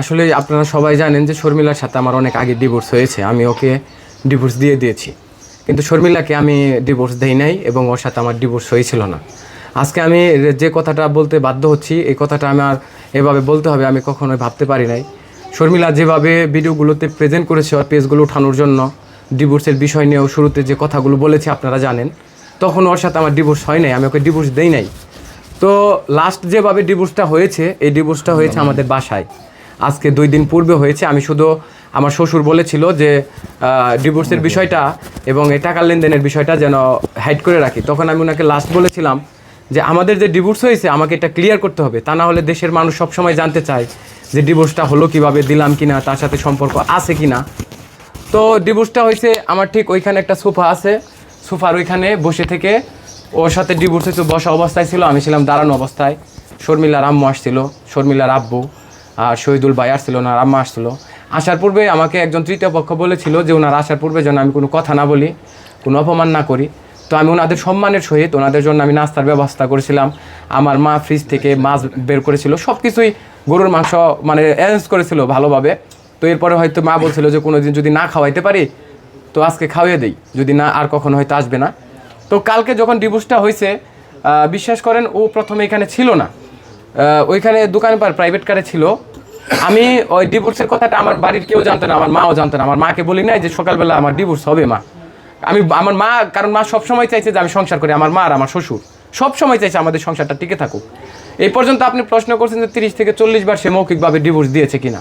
আসলে আপনারা সবাই জানেন যে শর্মিলার সাথে আমার অনেক আগে ডিভোর্স হয়েছে। আমি ওকে ডিভোর্স দিয়ে দিয়েছি। কিন্তু শর্মিলাকে আমি ডিভোর্স দেই নাই এবং ওর সাথে আমার ডিভোর্স হয়েছিল না। আজকে আমি যে কথাটা বলতে বাধ্য হচ্ছি, এই কথাটা আমার এভাবে বলতে হবে, আমি কখনোই ভাবতে পারি নাই। শর্মিলা যেভাবে ভিডিওগুলোতে প্রেজেন্ট করেছে, ওর পেজগুলো উঠানোর জন্য ডিভোর্সের বিষয় নিয়েও শুরুতে যে কথাগুলো বলেছে, আপনারা জানেন। তখন ওর সাথে আমার ডিভোর্স হয় নাই, আমি ওকে ডিভোর্স দেই নাই। তো লাস্ট যেভাবে ডিভোর্সটা হয়েছে এই ডিভোর্সটা হয়েছে আমাদের বাসায়। আজকে দুই দিন পূর্বে হয়েছে। আমি শুধু আমার শ্বশুর বলেছিল যে ডিভোর্সের বিষয়টা এবং এই টাকার লেনদেনের বিষয়টা যেন হাইড করে রাখি। তখন আমি ওনাকে লাস্ট বলেছিলাম যে আমাদের যে ডিভোর্স হয়েছে আমাকে এটা ক্লিয়ার করতে হবে। তা না হলে দেশের মানুষ সবসময় জানতে চায় যে ডিভোর্সটা হলো কীভাবে দিলাম কি না তার সাথে সম্পর্ক আছে কি না তো ডিভোর্সটা হয়েছে আমার ঠিক ওইখানে একটা সোফা আছে। সোফার ওইখানে বসে থেকে ওর সাথে ডিভোর্স হয়েছে বসা অবস্থায় ছিল, আমি ছিলাম দাঁড়ানো অবস্থায়। শর্মিলার আম্মু আসছিল, শর্মিলার আব্বু আর শহীদুল ভাই আসছিল না আম্মা আসছিল। আসার পূর্বে আমাকে একজন তৃতীয় পক্ষ বলেছিল যে, ওনার আসার পূর্বে যেন আমি কোনো কথা না বলি, কোনো অপমান না করি। তো আমি ওনাদের সম্মানের সহিত, ওনাদের জন্য আমি নাস্তার ব্যবস্থা করেছিলাম। আমার মা ফ্রিজ থেকে মাছ বের করেছিল সব কিছুই গরুর মাংস মানে অ্যারেঞ্জ করেছিল ভালোভাবে। তো এরপরে হয়তো মা বলছিল যে কোনো দিন যদি না খাওয়াইতে পারি, তো আজকে খাওয়িয়ে দেই। যদি না, আর কখনো হয়তো আসবে না। তো কালকে যখন ডিভোর্সটা হয়েছে বিশ্বাস করেন ও প্রথমে এখানে ছিল না। ওইখানে দোকানে পার প্রাইভেট কারে ছিল। আমি ওই ডিভোর্সের কথাটা আমার বাড়ির কেউ জানতো না, আমার মাও জানতো না। আমার মাকে বলি নাই যে সকালবেলা আমার ডিভোর্স হবে মা। আমি, আমার মা, কারণ মা সবসময় চাইছে যে আমি সংসার করি, আমার মা আর আমার শ্বশুর। সব সময় চাইছে আমাদের সংসারটা টিকে থাকুক। এই পর্যন্ত আপনি প্রশ্ন করছেন যে তিরিশ থেকে চল্লিশ বার সে মৌখিকভাবে ডিভোর্স দিয়েছে কিনা।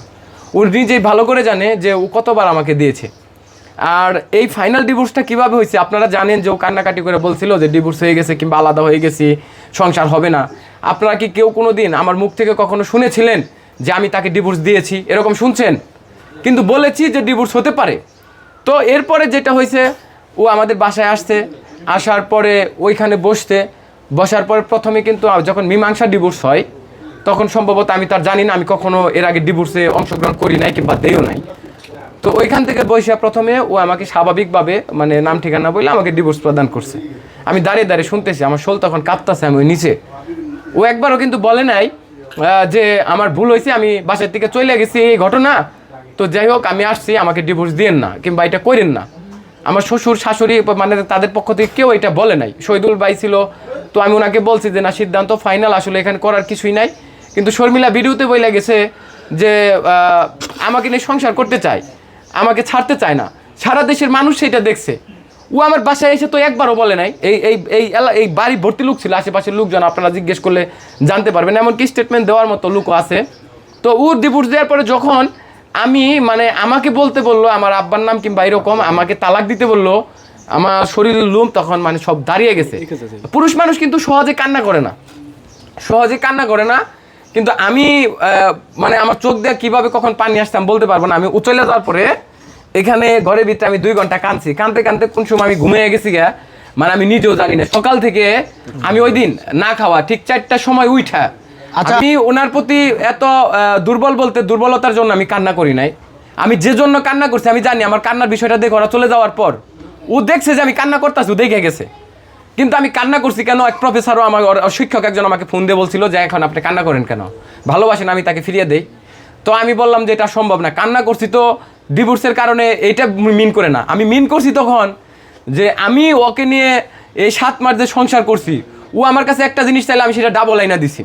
ও নিজেই ভালো করে জানে যে ও কতবার আমাকে দিয়েছে। আর এই ফাইনাল ডিভোর্সটা কীভাবে হয়েছে? আপনারা জানেন যে ও কান্নাকাটি করে বলছিল যে ডিভোর্স হয়ে গেছে কিংবা আলাদা হয়ে গেছি, সংসার হবে না। আপনারা কি কেউ কোনো দিন আমার মুখ থেকে কখনো শুনেছিলেন যে আমি তাকে ডিভোর্স দিয়েছি? এরকম শুনছেন? কিন্তু বলেছি যে ডিভোর্স হতে পারে। তো এরপরে যেটা হয়েছে, ও আমাদের বাসায় আসতে আসার পরে ওইখানে বসতে বসার পরে প্রথমে কিন্তু যখন মীমাংসা ডিভোর্স হয়, তখন সম্ভবত আমি তার জানি না, আমি কখনো এর আগে ডিভোর্সে অংশগ্রহণ করি নাই কিংবা দেও নাই। তো ওইখান থেকে বসে প্রথমে ও আমাকে স্বাভাবিকভাবে মানে নাম ঠিকানা বলে আমাকে ডিভোর্স প্রদান করছে। আমি দাঁড়িয়ে দাঁড়িয়ে শুনতেছি, আমার শোল তখন কাঁপতাছে আমি ওই নিচে। ও একবারও কিন্তু বলে নাই যে আমার ভুল হয়েছে, আমি বাসার থেকে চলে গেছি এই ঘটনা। তো যাই হোক, আমি আসছি, আমাকে ডিভোর্স দিয়েন না, কিংবা এটা করেন না। আমার শ্বশুর, শাশুড়ি মানে তাদের পক্ষ থেকে কেউ এটা বলে নাই। শহীদুল ভাই ছিল, তো আমি ওনাকে বলছি যে, না, সিদ্ধান্ত ফাইনাল আসলে এখানে করার কিছুই নাই। কিন্তু শর্মিলা ভিডিওতে বইলা গেছে যে আমাকে নিয়ে সংসার করতে চায়। আমাকে ছাড়তে চায় না। সারা দেশের মানুষ সেটা দেখছে। ও আমার বাসায় এসে তো একবারও বলে নাই এই এই এই এই বাড়ি ভর্তি লোক ছিল আশেপাশের লোকজন আপনারা জিজ্ঞেস করলে জানতে পারবেন এমনকি স্টেটমেন্ট দেওয়ার মতো লোকও আছে। তো ও ডিভোর্স দেওয়ার পরে যখন আমি মানে আমাকে বলতে বলল আমার আব্বার নাম কিংবা এরকম আমাকে তালাক দিতে বলল আমার শরীরের লুম তখন মানে সব দাঁড়িয়ে গেছে। পুরুষ মানুষ কিন্তু সহজে কান্না করে না। সহজে কান্না করে না কিন্তু আমি মানে আমার চোখ দিয়ে কীভাবে কখন পানি আসতাম বলতে পারব না। আমি উচলে যাওয়ার পরে এখানে ঘরের ভিতরে আমি দুই ঘণ্টা কাঁদছি। কাঁদতে কাঁদতে কোন সময় আমি ঘুমিয়ে গেছি গা মানে আমি নিজেও জানি না। সকাল থেকে আমি ওই দিন না খাওয়া ঠিক চারটার সময় উঠা আচ্ছা। আমি ওনার প্রতি এত দুর্বল বলতে দুর্বলতার জন্য আমি কান্না করি নাই। আমি যে জন্য কান্না করছি আমি জানি আমার কান্নার বিষয়টা দেখে ওরা চলে যাওয়ার পর। ও দেখছে যে আমি কান্না করতেছি ও দেখে গেছে। কিন্তু আমি কান্না করছি কেন? এক প্রফেসরও আমার শিক্ষক একজন আমাকে ফোন দিয়ে বলছিল যে, এখন আপনি কান্না করেন কেন? ভালোবাসেন, আমি তাকে ফিরিয়ে দেই। তো আমি বললাম যে, এটা সম্ভব না। কান্না করছি তো ডিভোর্সের কারণে এটা মিন করে না। আমি মিন করছি তখন যে, আমি ওকে নিয়ে এই সাত মাস যে সংসার করছি, ও আমার কাছে একটা জিনিস চাইলে আমি সেটা ডাবল আইনা দিছি।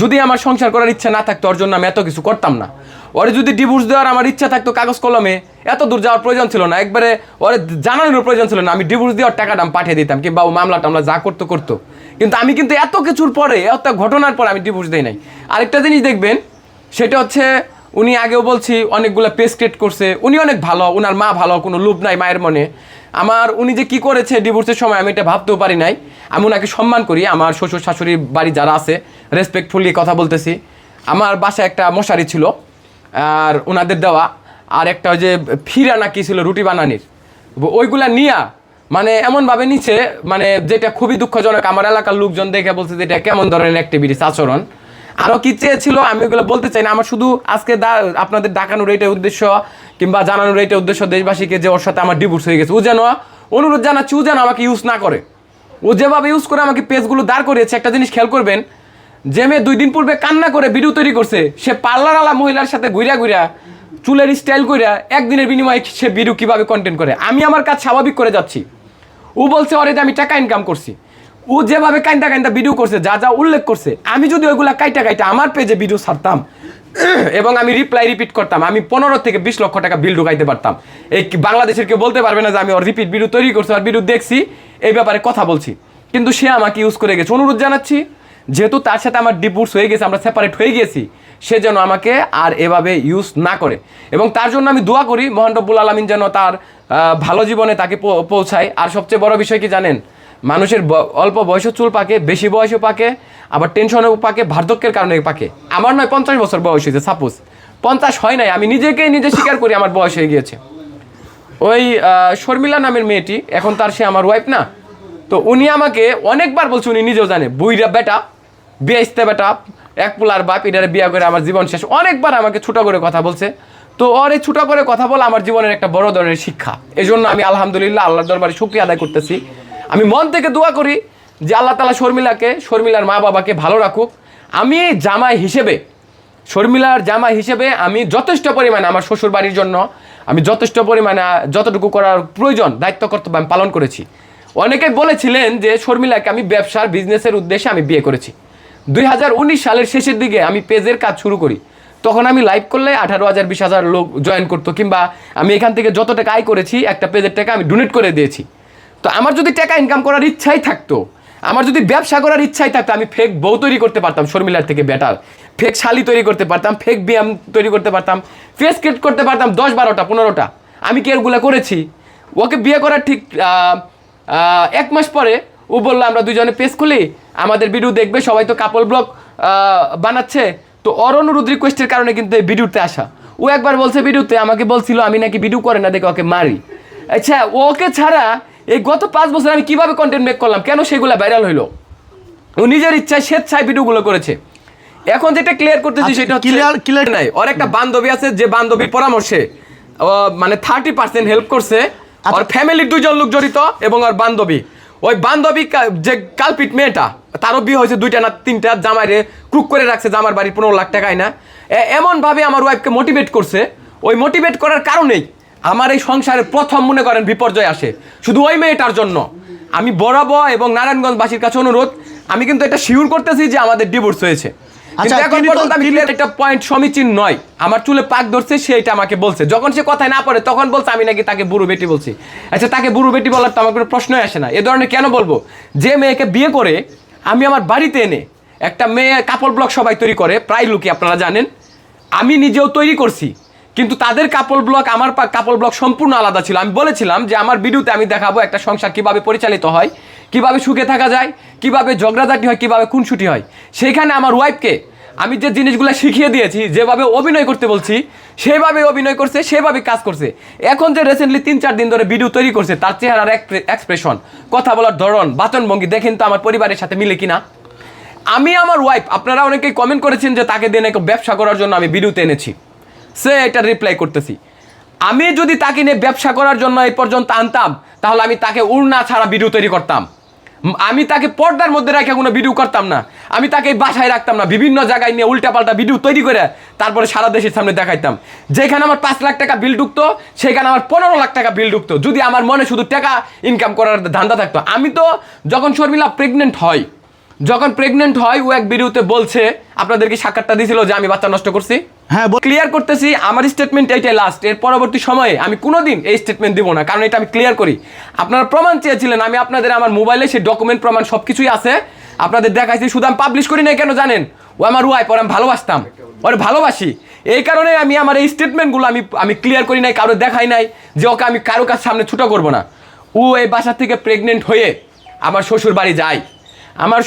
যদি আমার সংসার করার ইচ্ছা না থাকতো, ওর জন্য আমি এত কিছু করতাম না। ওরে যদি ডিভোর্স দেওয়ার আমার ইচ্ছা থাকতো কাগজ কলমে, এত দূর যাওয়ার প্রয়োজন ছিল না। একবারে ওরে জানানোর প্রয়োজন ছিল না। আমি ডিভোর্স দেওয়ার টাকাটা আমি পাঠিয়ে দিতাম, কিংবা মামলা টামলা যা করতো করতো। কিন্তু আমি কিন্তু এত কিছুর পরে, এত ঘটনার পর আমি ডিভোর্স দেই নাই। আরেকটা জিনিস দেখবেন, সেটা হচ্ছে উনি আগেও বলছি, অনেকগুলো পেজ করছে। উনি অনেক ভালো ওনার মা ভালো, কোনো লোভ নাই মায়ের মনে। আমার, উনি যে কি করেছে ডিভোর্সের সময় আমি এটা ভাবতেও পারি নাই। আমি ওনাকে সম্মান করি, আমার শ্বশুর শাশুড়ির বাড়ি যারা আছে রেসপেক্টফুলি কথা বলতেছি। আমার বাসায় একটা মশারি ছিল। আর ওনাদের দেওয়া। আর একটা ওই যে ফিরা নাকি ছিল রুটি বানানির। ওইগুলা নিয়া মানে এমনভাবে নিচ্ছে মানে যেটা খুবই দুঃখজনক, আমার এলাকার লোকজন দেখে বলছে যে এটা কেমন ধরনের অ্যাক্টিভিটিস আচরণ। আরও কি চেয়েছিল, আমি ওগুলো বলতে চাই না, আমার শুধু আজকে আপনাদের ডাকানোর এইটা উদ্দেশ্য, কিংবা জানানোর এইটা উদ্দেশ্য দেশবাসীকে যে ওর সাথে আমার ডিভোর্স হয়ে গেছে। ও যেন, অনুরোধ জানাচ্ছি, ও যেন আমাকে ইউজ না করে। ও যেভাবে ইউজ করে আমাকে পেজগুলো দাঁড় করিয়েছে, একটা জিনিস খেয়াল করবেন যে মেয়ে দুই দিন পূর্বে কান্না করে ভিডিও তৈরি করছে, সে পার্লার আলা মহিলার সাথে ঘুরা ঘুরা চুলের স্টাইল কইরা একদিনের বিনিময়ে সে ভিডিও কীভাবে কন্টেন্ট করে? আমি আমার কাজ স্বাভাবিক করে যাচ্ছি। ও বলছে যে আমি টাকা ইনকাম করছি। ও যেভাবে কাইন্টা কাইন্টা ভিডিও করছে, যা যা উল্লেখ করছে, আমি যদি ওইগুলা কাইটা কাইটা আমার পেজে ভিডিও ছাড়তাম, এবং আমি রিপ্লাই রিপিট করতাম, আমি পনেরো থেকে বিশ লক্ষ টাকা বিল ঢুকাইতে পারতাম। এই বাংলাদেশের কেউ বলতে পারবে না যে আমি ওর রিপিট ভিডিও তৈরি করছি আর ভিডিও দেখছি, এই ব্যাপারে কথা বলছি। কিন্তু সে আমাকে ইউজ করে গেছে। অনুরোধ জানাচ্ছি যেহেতু তার সাথে আমার ডিভোর্স হয়ে গেছে, আমরা সেপারেট হয়ে গেছি, সে যেন আমাকে আর এভাবে ইউজ না করে। এবং তার জন্য আমি দোয়া করি মহান রব্বুল আলমিন যেন তার ভালো জীবনে তাকে পৌঁছায়। আর সবচেয়ে বড় বিষয় কি জানেন? মানুষের অল্প বয়সে চুল পাকে, বেশি বয়সে পাকে, আবার টেনশনেও পাকে বার্ধক্যের কারণে পাকে। আমার নয়, পঞ্চাশ বছর বয়স হয়েছে সাপোজ পঞ্চাশ হয় নাই, আমি নিজেকেই নিজে স্বীকার করি, আমার বয়স হয়ে গিয়েছে। ওই শর্মিলা নামের মেয়েটি, এখন তার সে আমার ওয়াইফ না। তো উনি আমাকে অনেকবার বলছে, উনি নিজেও জানে বুইরা বেটা বিয়াইস্তে বেটা, এক পুলার বাপ, এটারে বিয়া করে আমার জীবন শেষ। অনেকবার আমাকে ছোট করে কথা বলছে। তো ওর এই ছোট করে কথা বলা আমার জীবনের একটা বড় ধরনের শিক্ষা। এই জন্য আমি আলহামদুলিল্লাহ আল্লাহর দরবারে শুক্রিয়া আদায় করতেছি। আমি মন থেকে দোয়া করি যে আল্লাহ তালা শর্মিলাকে, শর্মিলার মা বাবাকে ভালো রাখুক। আমি জামাই হিসেবে, শর্মিলার জামা হিসেবে আমি যথেষ্ট পরিমাণে আমার শ্বশুর বাড়ির জন্য, আমি যথেষ্ট পরিমাণে যতটুকু করার প্রয়োজন, দায়িত্ব কর্তব্য আমি পালন করেছি। অনেকে বলেছিলেন যে শর্মিলাকে আমি ব্যবসার বিজনেসের উদ্দেশ্যে আমি বিয়ে করেছি। দুই হাজার উনিশ সালের শেষের দিকে আমি পেজের কাজ শুরু করি। তখন আমি লাইভ করলে আঠারো হাজার, বিশ হাজার লোক জয়েন করতো কিংবা আমি এখান থেকে যত টাকা আয় করেছি, একটা পেজের টাকা আমি ডোনেট করে দিয়েছি। তো আমার যদি টাকা ইনকাম করার ইচ্ছাই থাকতো, আমার যদি ব্যবসা করার ইচ্ছাই থাকতো, আমি ফেক বউ তৈরি করতে পারতাম, শর্মিলার থেকে বেটার ফেক শালি তৈরি করতে পারতাম ফেক ব্যায়াম তৈরি করতে পারতাম ফেস ক্রিয়েট করতে পারতাম, দশ বারোটা, পনেরোটা। আমি কি করেছি? ওকে বিয়ে করার ঠিক এক মাস পরে ও বলল আমরা দুজনে পেজ খুলি আমাদের ভিডিও দেখবে সবাই তো কাপল ব্লগ বানাচ্ছে। তো অর অনুরোধ রিকোয়েস্টের কারণে কিন্তু এই ভিডিওতে আসা। ও একবার বলছে ভিডিওতে আমাকে বলছিল আমি নাকি ভিডিও করে না দেখে ওকে মারি। আচ্ছা ওকে ছাড়া এই গত পাঁচ বছর আমি কীভাবে কন্টেন্ট মেক করলাম কেন সেগুলো ভাইরাল হইল? ও নিজের ইচ্ছায় স্বেচ্ছায় ভিডিওগুলো করেছে। এখন যেটা ক্লিয়ার করতেছি আচ্ছা, সেটা clear- ক্লিয়ার নাই। ওর একটা বান্ধবী আছে যে বান্ধবীর পরামর্শে মানে থার্টি পার্সেন্ট হেল্প করছে। ওর ফ্যামিলির দুজন লোক জড়িত এবং ওর বান্ধবী। ওই বান্ধবী যে কালপিট মেয়েটা, তারও বিয়ে হয়েছে দুইটা না তিনটা, জামাইরে ক্রুক করে রাখছে, জামার বাড়ি পনেরো লাখ টাকায় না। এমনভাবে আমার ওয়াইফকে মোটিভেট করছে। ওই মোটিভেট করার কারণেই আমার এই সংসারের প্রথম, মনে করেন, বিপর্যয় আসে। শুধু ওই মেয়েটার জন্য। আমি বরাবর এবং নারায়ণগঞ্জবাসীর কাছে অনুরোধ, আমি কিন্তু এটা শিওর করতেছি যে আমাদের ডিভোর্স হয়েছে। আচ্ছা, এখন পর্যন্ত আমি clear একটা পয়েন্ট সমীচীন নয়। আমার চুলে পাক ধরছে সে আমাকে বলছে। যখন সে কথায় না পড়ে তখন বলছে আমি নাকি তাকে বুড়ো বেটি বলছি। আচ্ছা তাকে বুড়ো বেটি বলার তো আমার কোনো প্রশ্নই আসে না। এ ধরনের কেন বলব? যে মেয়েকে বিয়ে করে আমি আমার বাড়িতে এনে একটা মেয়ে কাপড় ব্লক সবাই তৈরি করে প্রায় লোকই আপনারা জানেন আমি নিজেও তৈরি করছি। কিন্তু তাদের কাপড় ব্লক আমার কাপড় ব্লক সম্পূর্ণ আলাদা ছিল। আমি বলেছিলাম যে আমার ভিডিওতে আমি দেখাবো একটা সংসার কীভাবে পরিচালিত হয়। কীভাবে সুখে থাকা যায়, কীভাবে ঝগড়াঝাটি হয়, কীভাবে খুনসুটি হয়। সেইখানে আমার ওয়াইফকে আমি যে জিনিসগুলো শিখিয়ে দিয়েছি, যেভাবে অভিনয় করতে বলছি, সেভাবে অভিনয় করছে, সেভাবে কাজ করছে। এখন যে রিসেন্টলি তিন চার দিন ধরে ভিডিও তৈরি করছে, তার চেহারার এক্সপ্রেশন কথা বলার ধরন, বাচনভঙ্গি, দেখেন তো আমার পরিবারের সাথে মিলে কিনা। আমি আমার ওয়াইফ আপনারা অনেকেই কমেন্ট করেছেন যে তাকে দিয়ে নাকি ব্যবসা করার জন্য আমি ভিডিওতে এনেছি। সে এটা রিপ্লাই করতেছি। আমি যদি তাকে নিয়ে ব্যবসা করার জন্য এই পর্যন্ত আনতাম, তাহলে আমি তাকে উড়না ছাড়া ভিডিও তৈরি করতাম। আমি তাকে পর্দার মধ্যে রেখে কোনো ভিডিও করতাম না। আমি তাকে বাসায় রাখতাম না, বিভিন্ন জায়গায় নিয়ে উল্টাপাল্টা ভিডিও তৈরি করে তারপরে সারা দেশের সামনে দেখাইতাম। যেখানে আমার পাঁচ লাখ টাকা বিল ঢুকতো, সেখানে আমার পনেরো লাখ টাকা বিল ঢুকতো। যদি আমার মনে শুধু টাকা ইনকাম করার ধান্দা থাকতো। আমি তো যখন শর্মিলা প্রেগনেন্ট হয় যখন প্রেগনেন্ট হয় ও এক ভিডিওতে বলছে, আপনাদেরকে সাক্ষাৎটা দিয়েছিল যে আমি বাচ্চা নষ্ট করছি। হ্যাঁ ক্লিয়ার করতেছি, আমার স্টেটমেন্ট এইটাই লাস্ট এর পরবর্তী সময়ে আমি কোনোদিন এই স্টেটমেন্ট দিব না, কারণ এটা আমি ক্লিয়ার করি। আপনারা প্রমাণ চেয়েছিলেন, আমি আপনাদের আমার মোবাইলে সেই ডকুমেন্ট প্রমাণ সব কিছুই আছে। আপনাদের দেখাইছি শুধু আমি পাবলিশ করি না কেন জানেন? ও আমার ওয়াইফ ওর আমি ভালোবাসতাম। ওর ভালোবাসি। এই কারণে আমি আমার এই স্টেটমেন্টগুলো আমি আমি ক্লিয়ার করি নাই, কারও দেখাই নাই, যে ওকে আমি কারও কাছ সামনে ছোটো করব না। ও এই বাসা থেকে প্রেগনেন্ট হয়ে আমার শ্বশুর বাড়ি যায়। আমার